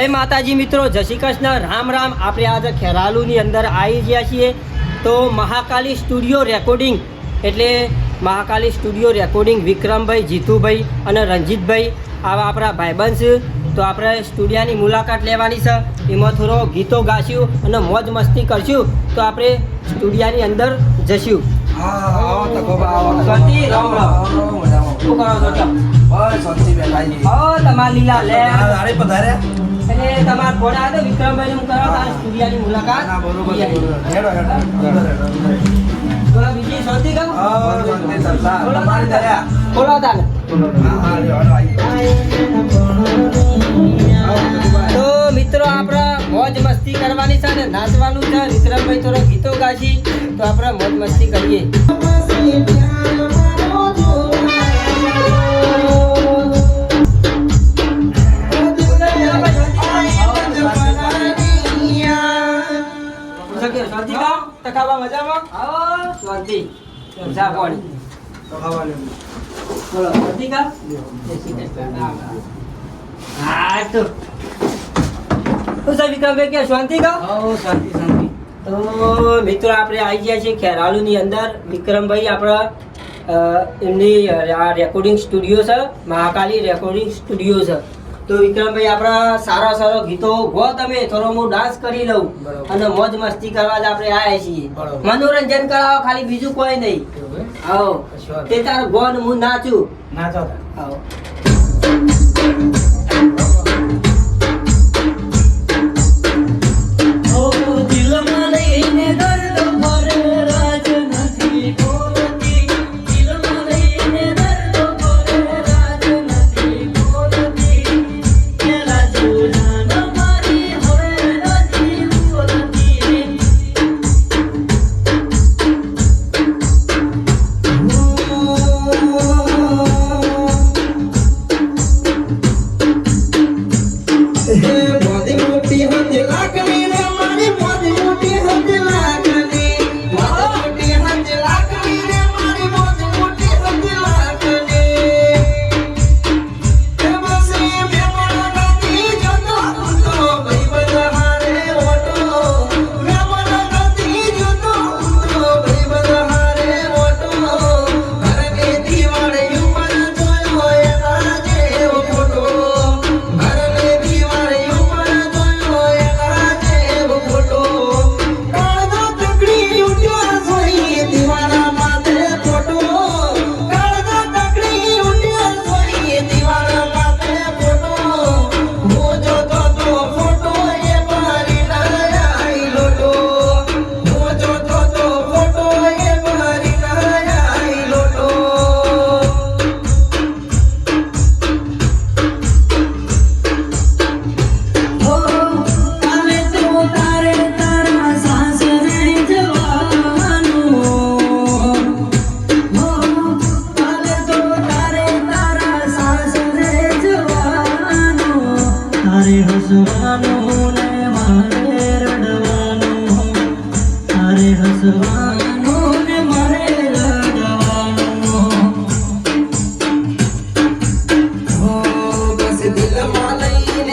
જય માતાજી મિત્રો જય શ્રી કૃષ્ણ. રામ રામ. આપણે આજે ખેરાલુની અંદર આવી ગયા છીએ. તો મહાકાલી સ્ટુડિયો રેકોર્ડિંગ એટલે મહાકાલી સ્ટુડિયો રેકોર્ડિંગ વિક્રમભાઈ જીતુભાઈ અને રંજીતભાઈ આવા આપણા ભાઈબંધ છે. તો આપણે સ્ટુડિયાની મુલાકાત લેવાની છે. એમાં થોડો ગીતો ગાશું અને મોજ મસ્તી કરશું. તો આપણે સ્ટુડિયાની અંદર જશું. તમારા લીલા લે. પધાર્યા? એટલે તમારા ફોન આવ્યો તો વિક્રમભાઈને હું કરાવતા સ્ટુડિયાની મુલાકાત આવી. બોલો બીજી શાંતિ કહું? બોલો. આવો. તો મિત્રો આપણે મોજ મસ્તી કરવાની છે ને નાચવાનું છે વિક્રમભાઈ થોડો ગીતો ગાશી તો આપણે મોજ મસ્તી કરીએ શાંતિ મજામાં? આવો, શાંતિ. જા પાણી. તો. બોલો શ્રી કૃષ્ણ. હા. તો. શું છે વિક્રમભાઈ કે શાંતિ કા? આવો, શાંતિ, શાંતિ. તો મિત્રો આપણે આવી ગયા છીએ ખેરાલુની અંદર. વિક્રમભાઈ આપણા એમની આ રેકોર્ડિંગ સ્ટુડિયો છે. મહાકાલી રેકોર્ડિંગ સ્ટુડિયો છે. તો વિક્રમભાઈ આપણા સારા સારા ગીતો ગો તમે થોડો હું ડાન્સ કરી લઉં અને મોજ મસ્તી કરવા જ આપણે આવ્યા છીએ. મનોરંજન કરાવો ખાલી બીજું કોઈ નહીં. આવો. તે તારો ગો હું નાચું. નાચો આવો. సిద్ధిల మాలైన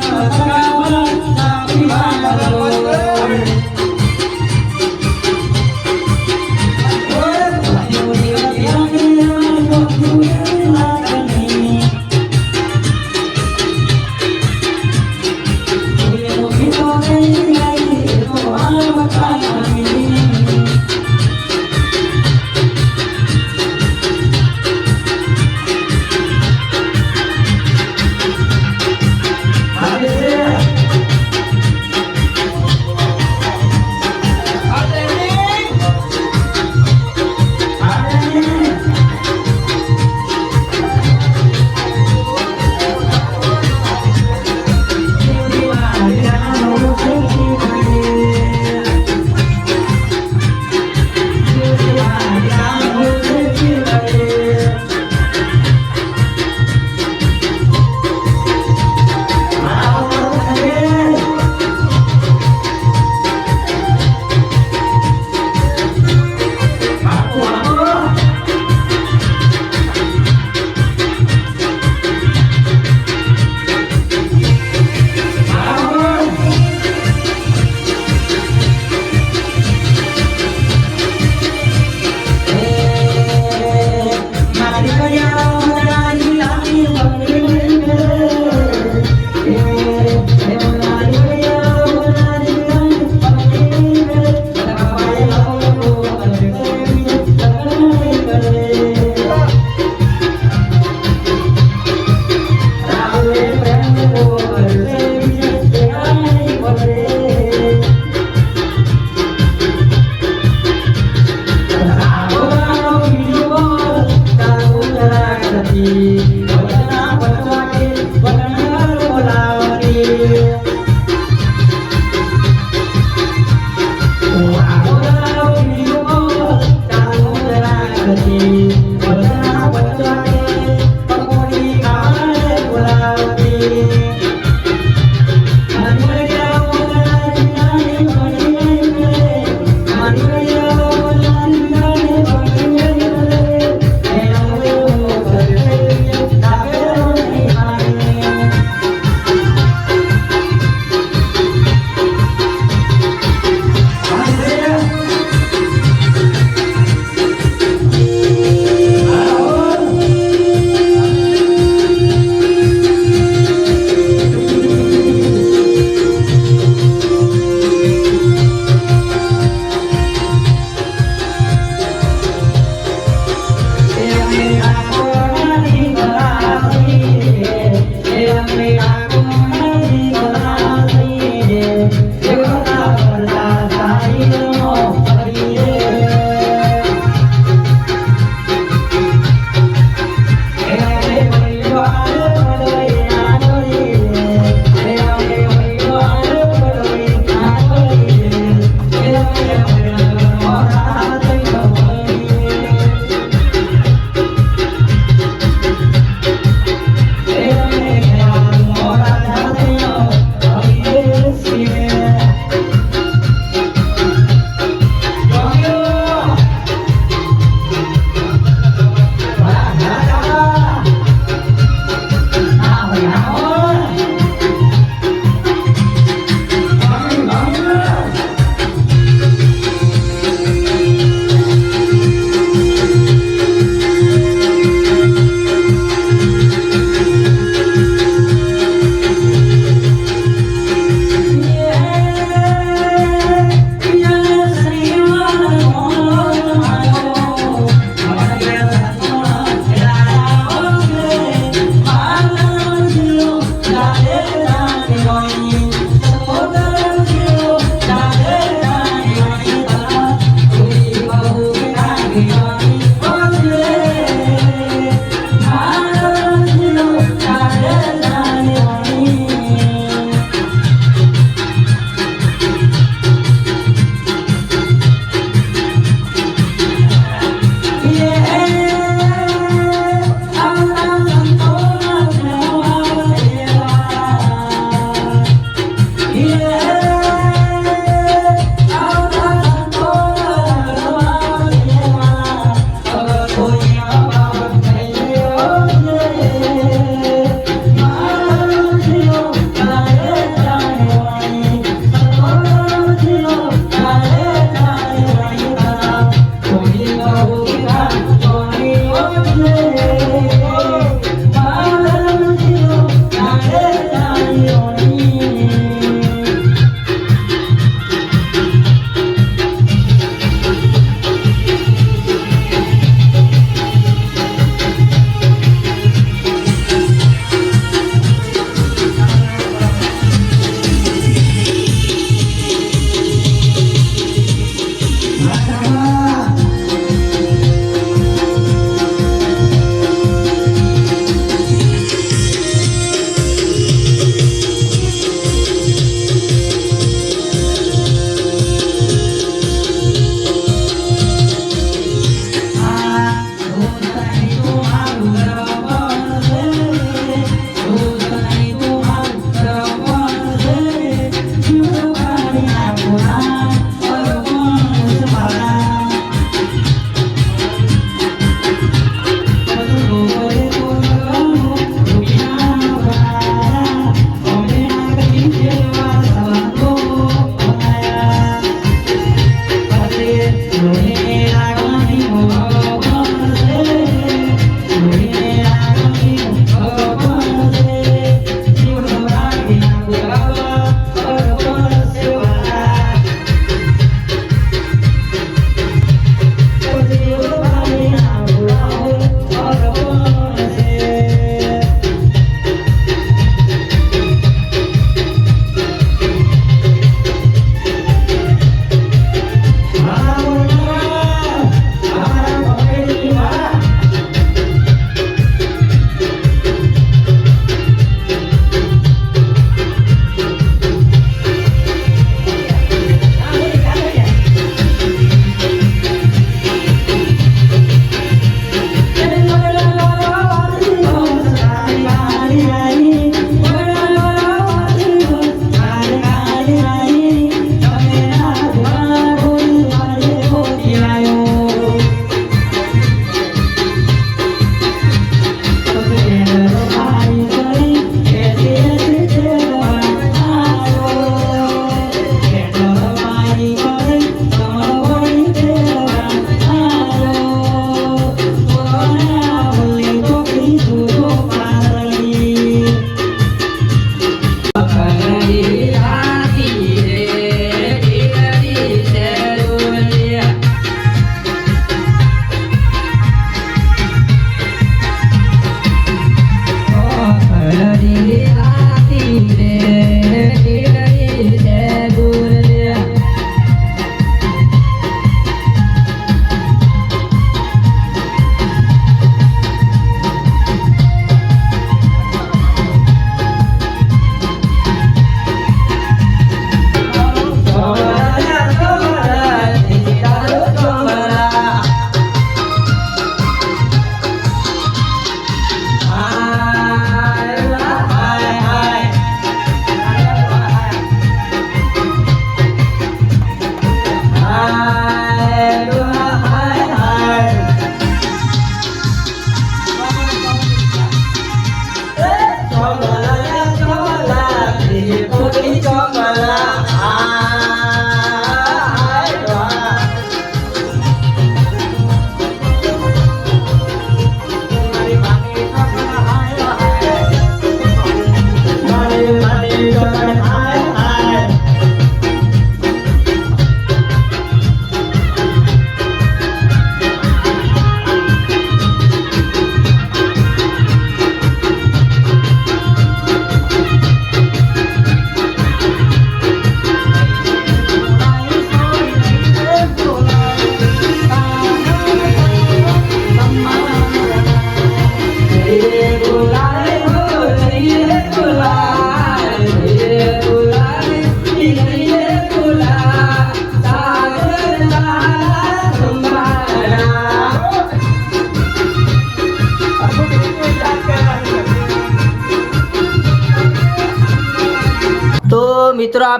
Thank you.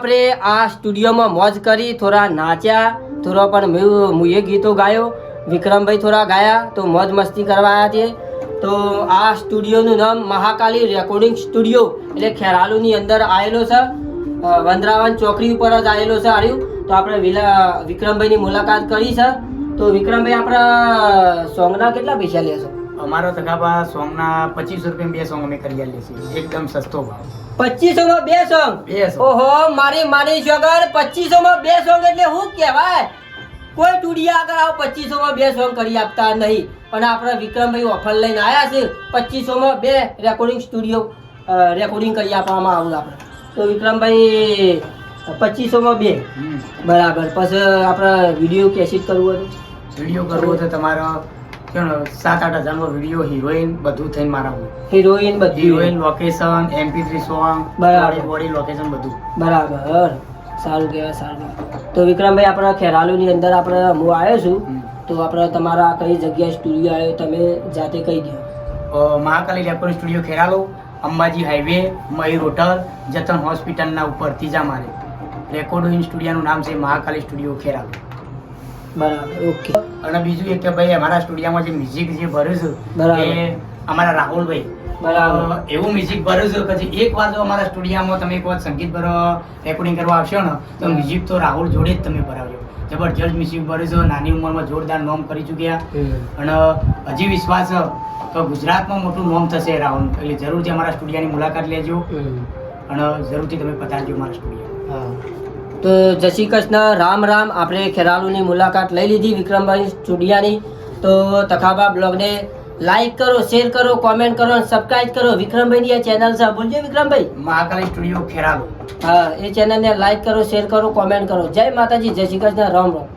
આપણે આ સ્ટુડિયોમાં મોજ કરી થોડા નાચ્યા થોડા પણ મુએ ગીતો ગાયો. વિક્રમભાઈ થોડા ગાયા, તો મોજ મસ્તી કરવા આવ્યા છીએ તો આ સ્ટુડિયોનું નામ મહાકાલી રેકોર્ડિંગ સ્ટુડિયો, એટલે ખેરાલુની અંદર આવેલો છે. વંદરાવન ચોકડી ઉપર જ આવેલો છે આવ્યું તો આપણે વિલા, વિક્રમભાઈની મુલાકાત કરી છે. તો વિક્રમભાઈ, આપણા સોંગના કેટલા પૈસા લેશો અમારો તકાબા સોંગના પચીસ રૂપિયા બે સોંગ અમે કરી આલીએ છીએ. એકદમ સસ્તો ભાવ. પચીસો માં બે સોંગ. ઓહો મારી માની સગર પચીસો માં બે સોંગ એટલે શું કહેવાય? કોઈ ટુડિયા આગળ આવો પચીસો માં બે સોંગ કરી આપતા નહીં. પણ આપણે વિક્રમભાઈ ઓફર લઈને આવ્યા છે પચીસો માં બે રેકોર્ડિંગ સ્ટુડિયો રેકોર્ડિંગ કરી આપવામાં આવું આપણે. તો વિક્રમભાઈ પચીસો માં બે બરાબર. પછી આપણે વીડિયો કેસેટ કરવું હતું. વીડિયો કરવો તો તમારો. સાત આઠ હજારનો વીડિયો હિરોઈન બધું થઈને મારા હિરોઈન બધું. Heroine location MP three song બરાબર. બોડી લોકેશન બધું. બરાબર. સારું કહેવાય સારું તો વિક્રમભાઈ આપણા ખેરાલુની અંદર આપણે હું આવ્યો છું તો આપણે તમારા કઈ જગ્યાએ સ્ટુડિયો આવ્યો તમે જાતે કહી દો. Mahakali record studio Kheralu Ambaji highway Mayur hotel Jatan હોસ્પિટલના ઉપર ત્રીજા મારે રેકોર્ડિંગ સ્ટુડિયોનું નામ છે મહાકાલી સ્ટુડિયો ખેરાલો. બરાબર ઓકે. અને બીજું એક કે ભાઈ અમારા સ્ટુડિયોમાં જે મ્યુઝિક જે ભર્યું છે એ અમારા રાહુલભાઈ. બરાબર. એવું મ્યુઝિક ભર્યું છે કે એક વાર જો અમારા સ્ટુડિયોમાં તમે એક વાર સંગીત ભરો રેકોર્ડિંગ કરવા આવશો ને તો મ્યુઝિક તો રાહુલ જોડે જ તમે ભરાવજો. જબરજસ્ત મ્યુઝિક ભર્યું છે નાની ઉંમરમાં જોરદાર નોમ કરી ચૂક્યા. અને હજી વિશ્વાસ કે ગુજરાતમાં મોટું નોમ થશે રાહુલ એટલે જરૂરથી અમારા સ્ટુડિયોની મુલાકાત લેજો. અને જરૂરથી તમે પધારજો અમારા સ્ટુડિયો તો જય શ્રી કૃષ્ણ રામ રામ. આપણે ખેરાલુની મુલાકાત લઈ લીધી વિક્રમભાઈ ચુડિયાની. તો તખાબા બ્લોગને લાઈક કરો શેર કરો કોમેન્ટ કરો અને સબસ્ક્રાઇબ કરો. વિક્રમભાઈની આ ચેનલ છે. બોલજો વિક્રમભાઈ. મહાકાલી સ્ટુડિયો ખેરાલુ. હા એ ચેનલને લાઈક કરો શેર કરો કોમેન્ટ કરો. જય માતાજી જય શ્રી કૃષ્ણ. રામ રામ.